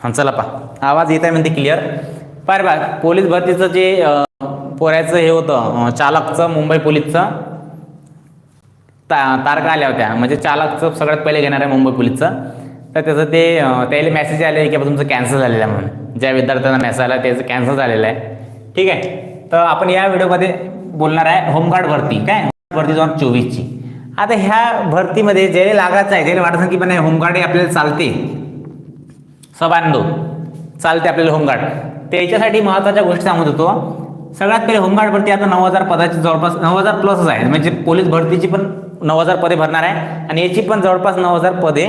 हां चला पा आवाज येत आहे म्हणते क्लिअर पार बा पोलीस भरतीचं जे पोरायचं हे होतं चालकचं मुंबई पोलीसचं ता तारखा आल्या होत्या. म्हणजे चालकचं सगळ्यात पहिले घेणार आहे मुंबई पोलीसचं. तर त्याचं ते त्याला मेसेज आले की तुमचं कॅन्सल झालेलं आहे म्हणून. ज्या विद्यार्थ्यांना मेसेज आला त्याचं कॅन्सल झालेलं आहे. ठीक आहे? तर आपण या व्हिडिओमध्ये बोलणार आहे होमगार्ड भरती. काय? भरती दोन हजार चोवीसची. आता ह्या भरतीमध्ये ज्याला लागायचं आहे त्याला वाटत की पण होमगार्ड हे आपल्याला चालते. सबांधो चालते आपल्याला होमगार्ड. त्याच्यासाठी महत्त्वाच्या गोष्टी सांगत होतो. सगळ्यात पहिले होमगार्ड भरती आता नऊ हजार पदाची जवळपास नऊ हजार प्लसच आहे. म्हणजे पोलीस भरतीची पण नऊ हजार पदे भरणार आहे आणि याची पण जवळपास नऊ हजार पदे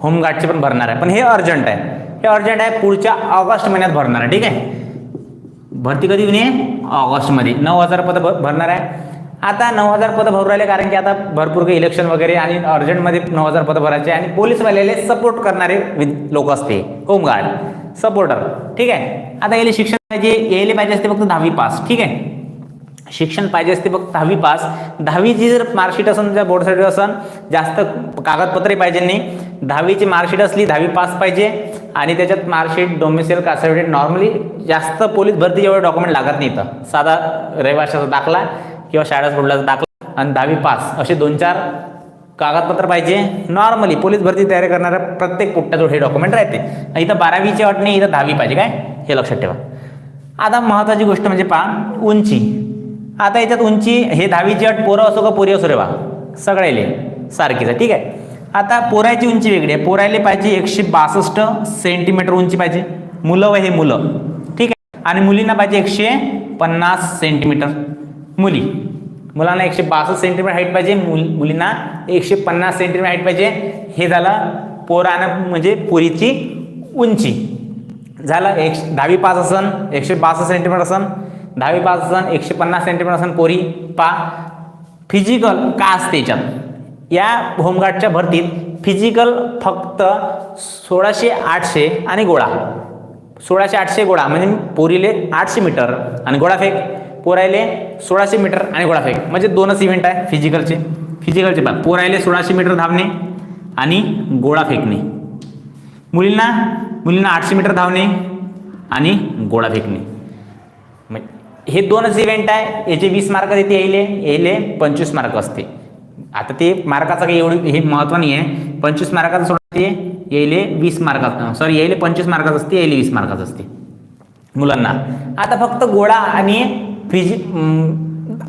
होमगार्डची पण भरणार आहे. पण हे अर्जंट आहे. हे अर्जंट आहे पुढच्या ऑगस्ट महिन्यात भरणार आहे. ठीक आहे? भरती कधी नाही ऑगस्टमध्ये. नऊ हजार पदं भ- भरणार आहे. आता नऊ हजार पदं भरू राहिले कारण की आता भरपूर काही इलेक्शन वगैरे आणि अर्जंटमध्ये नऊ हजार पदं भरायचे आणि पोलीसवाल्याले सपोर्ट करणारे लोक असते होमगार्ड सपोर्टर ठीक आहे? आता याला शिक्षण पाहिजे यायला पाहिजे असते फक्त दहावी पास ठीक आहे? शिक्षण पाहिजे असते फक्त दहावी पास दहावीची जर मार्कशीट असेल त्या बोर्डसाठी सर्टिफिकेट असेल जास्त कागदपत्रे पाहिजे नाही. दहावीची मार्कशीट असली दहावी पास पाहिजे. आणि त्याच्यात marksheet domicile caste certificate normally जास्त पोलीस भरती एवढे डॉक्युमेंट लागत नाही इथं. साधा रहिवाशाचा दाखला. किंवा शाळा सोडल्याचा दाखला. आणि दहावी पास. असे दोन चार कागदपत्र पाहिजे. नॉर्मली पोलीस भरती तयारी करणाऱ्या प्रत्येक पुट्ट्याजवळ हे डॉक्युमेंट राहते. इथं बारावीची अट नाही इथं दहावी पाहिजे काय? हे लक्षात ठेवा. आता महत्त्वाची गोष्ट म्हणजे पहा उंची. आता याच्यात उंची हे दहावीची अट पोरं असो का पोरी असो रे बा सगळ्याले सारखीच आहे ठीक आहे. आता पोराची उंची वेगळी आहे. पोरायले पाहिजे एकशे बासष्ट सेंटीमीटर उंची पाहिजे. मुलं व हे मुलं ठीक आहे. आणि मुलींना पाहिजे एकशे पन्नास सेंटीमीटर मुली. मुलांना एकशे बासष्ट सेंटीमीटर हाईट पाहिजे मुल मुलींना एकशे पन्नास सेंटीमीटर हाईट पाहिजे. हे झालं पोरानं म्हणजे पोरीची उंची. झालं एक दहावी पास असन एकशे बासष्ट सेंटीमीटर असन. दहावी पास असन एकशे पन्नास सेंटीमीटर असन पोरी. पा फिजिकल का असते याच्यात? या होमगार्डच्या भरतीत फिजिकल फक्त सोळाशे आठशे आणि गोळा. सोळाशे आठशे गोळा म्हणजे पोरीले आठशे मीटर. आणि गोळाफेक पोरायले सोळाशे मीटर आणि गोळाफेक म्हणजे दोनच इव्हेंट आहे फिजिकलचे फिजिकलचे बघ पोरायले सोळाशे मीटर धावणे आणि गोळा फेकणे. मुलींना मुलींना आठशे मीटर धावणे आणि गोळा फेकणे. हे दोनच इव्हेंट आहे. याचे वीस मार्क देते येईले येईले पंचवीस मार्क असते. आता ते मार्काचं काही एवढं हे महत्त्व नाही आहे पंचवीस मार्काचं सोडते येईले वीस मार्कात सॉरी येईले पंचवीस मार्काचं असते येईले वीस मार्काचं असते. मुलांना. आता फक्त गोळा आणि फिजी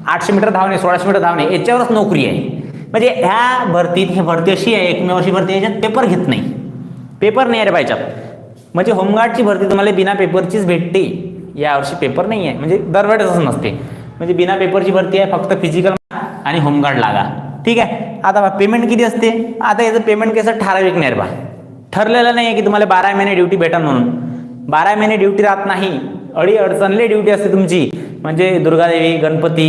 आठशे मीटर धावणे सोळाशे मीटर धावणे याच्यावरच नोकरी आहे. म्हणजे ह्या भरतीत ही भरती अशी आहे एकमेव अशी भरती याच्यात पेपर घेत नाही. पेपर नाही आहे रे म्हणजे होमगार्डची भरती तुम्हाला बिना पेपरचीच भेटते. यावर्षी पेपर नाही आहे. म्हणजे दरवेळेस असं नसते. म्हणजे बिना पेपरची भरती आहे फक्त फिजिकल आणि होमगार्ड लागा. ठीक आहे? आता बा पेमेंट किती असते? आता याचं पेमेंट कसं ठराविक नाही रे बा. ठरलेलं नाही आहे की तुम्हाला बारा महिने ड्युटी भेटा म्हणून. बारा महिने ड्युटी राहत नाही. अडी अडचणले ड्युटी असते तुमची. म्हणजे दुर्गादेवी गणपती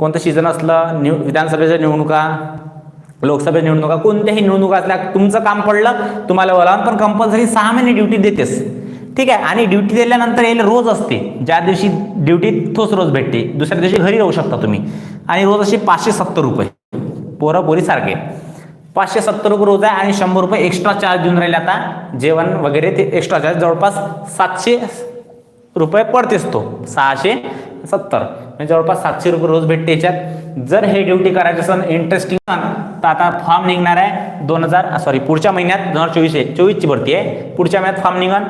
कोणतं सीझन असलं निव विधानसभेच्या निवडणुका लोकसभेच्या निवडणुका कोणत्याही निवडणुका असल्या तुमचं काम पडलं तुम्हाला बोलावून पण कंपल्सरी सहा महिने ड्युटी देतेस. ठीक आहे? आणि ड्युटी दिल्यानंतर यायला रोज असते. ज्या दिवशी ड्युटी तोच रोज भेटते. दुसऱ्या दिवशी घरी राहू शकता तुम्ही. आणि रोज असे पाचशे सत्तर रुपये. पोरं पोरी सारखे. पाचशे सत्तर रुपये रोज आहे आणि शंभर रुपये एक्स्ट्रा चार्ज देऊन राहिले आता. जेवण वगैरे ते एक्स्ट्रा चार्ज जवळपास सातशे रुपये पडतेच तो. सहाशे सत्तर. म्हणजे जवळपास सातशे रुपये रोज भेटते याच्यात. जर हे ड्युटी करायचं असेल इंटरेस्टिंग तर आता फॉर्म निघणार आहे दोन हजार सॉरी पुढच्या महिन्यात दोन हजार चोवीस चोवीसची भरती आहे. पुढच्या महिन्यात फॉर्म निघण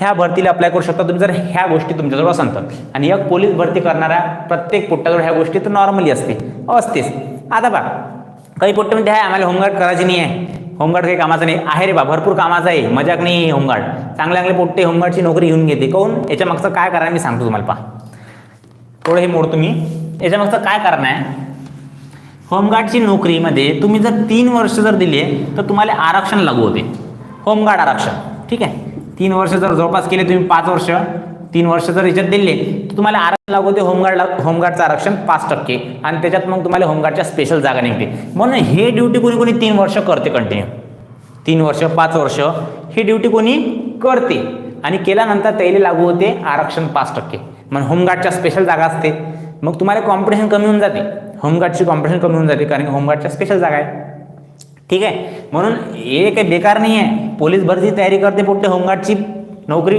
ह्या भरतीला अप्लाय करू शकता तुम्ही जर ह्या गोष्टी तुमच्याजवळ असेल तर. आणि एक पोलीस भरती करणाऱ्या प्रत्येक पोट्टाजवळ ह्या गोष्टी तर नॉर्मली असते असतेच. आता बघा. काही पोट्टे म्हणजे आहे आम्हाला होमगार्ड करायची नाही आहे. होमगार्ड काही कामाचं नाही. आहे रे बा भरपूर कामाचं आहे. मजाक नाही होमगार्ड. चांगले चांगले पोट्टे होमगार्डची नोकरी घेऊन घेते. काहून? याच्या मागचं काय कारण मी सांगतो तुम्हाला पहा. थोडं हे मोडतो मी. याच्या मागचं काय कारण आहे? होमगार्डची नोकरीमध्ये तुम्ही जर तीन वर्ष जर दिले तर तुम्हाला आरक्षण लागू होते. होमगार्ड आरक्षण. ठीक आहे? तीन वर्ष जर जवळपास केले तुम्ही पाच वर्ष तीन वर्ष जर याच्यात दिले तुम्हाला आरक्षण लागू होते होमगार्ड होमगार्डचं आरक्षण पाच टक्के. आणि त्याच्यात मग तुम्हाला होमगार्डच्या स्पेशल जागा निघते. म्हणून हे ड्युटी कोणी कोणी तीन वर्ष करते कंटिन्यू तीन वर्ष पाच वर्ष ही ड्युटी कोणी करते. आणि केल्यानंतर त्याला लागू होते आरक्षण पाच टक्के. मग होमगार्डच्या स्पेशल जागा असते. मग तुम्हाला कॉम्पिटिशन कमी होऊन जाते. होमगार्डची कॉम्पिटिशन कमी होऊन जाते कारण की होमगार्डच्या स्पेशल जागा आहे. ठीक आहे? म्हणून हे काही बेकार नाही आहे पोलीस भरतीची तयारी करते पुढे होमगार्डची नोकरी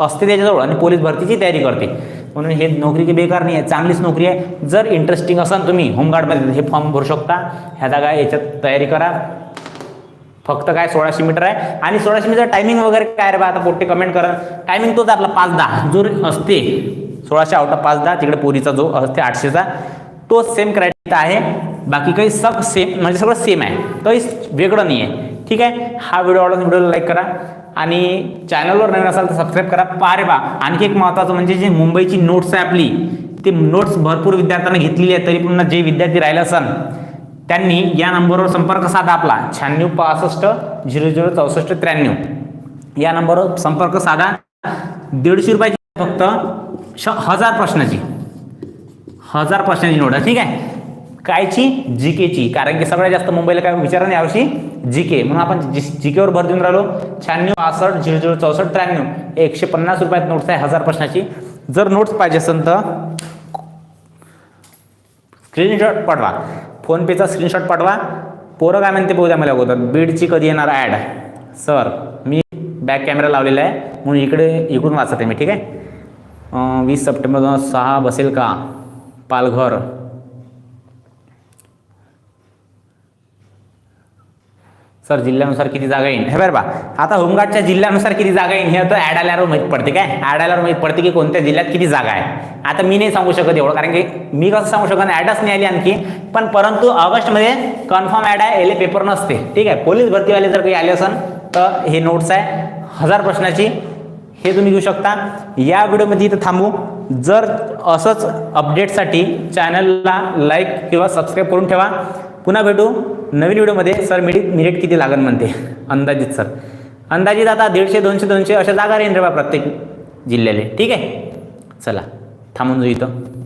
असते त्याच्याजवळ आणि पोलीस भरतीची तयारी करते. म्हणून हे नोकरी काही बेकार नाही आहे चांगलीच नोकरी आहे. जर इंटरेस्टिंग असाल तुम्ही होमगार्डमध्ये हे फॉर्म भरू शकता. ह्या जागा याच्यात तयारी करा. फक्त काय सोळाशे मीटर आहे. आणि सोळाशे मीटर टायमिंग वगैरे काय रे बा? आता पोट्टे कमेंट करा. टायमिंग तोच आपला पाच दहा. जो असते सोळाशे आउट ऑफ पाच दहा तिकडे पोरीचा जो असते आठशेचा तो सेम क्रायटेरिया आहे. बाकी काही सब सेम म्हणजे सगळं सेम आहे. काहीच वेगळं नाही आहे ठीक आहे? हा व्हिडिओ आवडला व्हिडिओला लाईक करा. आणि चॅनलवर नवीन असाल तर सबस्क्राईब करा. पारे बा आणखी एक महत्त्वाचं म्हणजे जे मुंबईची नोट्स आहे आपली ते नोट्स भरपूर विद्यार्थ्यांना घेतलेली आहे तरी पुन्हा जे विद्यार्थी राहिले असन त्यांनी या नंबरवर संपर्क साधा आपला. शहाण्णव पासष्ट झिरो झिरो चौसष्ट त्र्याण्णव. या नंबरवर संपर्क साधा. दीडशे रुपयाची फक्त श हजार प्रश्नाची. हजार प्रश्नाची नोट आहे ठीक आहे? कायची? जी केची कारण की सगळ्यात जास्त मुंबईला काय विचार नाही यावर्षी? जी के म्हणून आपण जी केवर भर देऊन राहिलो. शहाण्णव आसष्ट झिरो झिरो चौसष्ट त्र्याण्णव. एकशे पन्नास रुपयात नोट्स आहे हजार प्रश्नाची. जर नोट्स पाहिजे असेल तर स्क्रीनशॉट पाठवा. फोनपेचा स्क्रीनशॉट पाठवा. पोरं काय म्हणते द्या मला अगोदर. बीडची कधी येणार ॲड सर मी बॅक कॅमेरा लावलेला आहे. म्हणून इकडे इकडून वाचत आहे मी ठीक आहे? वीस सप्टेंबर दोन सहा बसेल का? पालघर. सर जिल्ह्यानुसार किती जागा येईल हे बरं बा आता होमगार्डच्या जिल्ह्यानुसार किती जागा येईल हे तर ॲड आल्यावर माहीत पडते काय? ॲड आल्यावर माहीत पडते की कोणत्या जिल्ह्यात किती जागा आहे. आता मी नाही सांगू शकत एवढं कारण की मी कसं सांगू शकत ॲडच नाही आली आणखी. पण परंतु ऑगस्टमध्ये कन्फर्म ॲड आहे एले पेपर नसते. ठीक आहे? पोलीस भरतीवाले जर काही आले असेल तर हे नोट्स आहे. हजार प्रश्नाची. हे तुम्ही घेऊ शकता. या व्हिडिओमध्ये इथं थांबू. जर असंच अपडेटसाठी चॅनलला लाईक किंवा सबस्क्राईब करून ठेवा. पुन्हा भेटू नवीन व्हिडिओमध्ये. सर मिनिट मिनिट किती लागेल म्हणते. अंदाजित सर. अंदाजित आता दीडशे दोनशे दोनशे अशा जागा राहील रे बा प्रत्येक जिल्ह्याले. ठीक आहे? चला थांबून जाऊ इथं.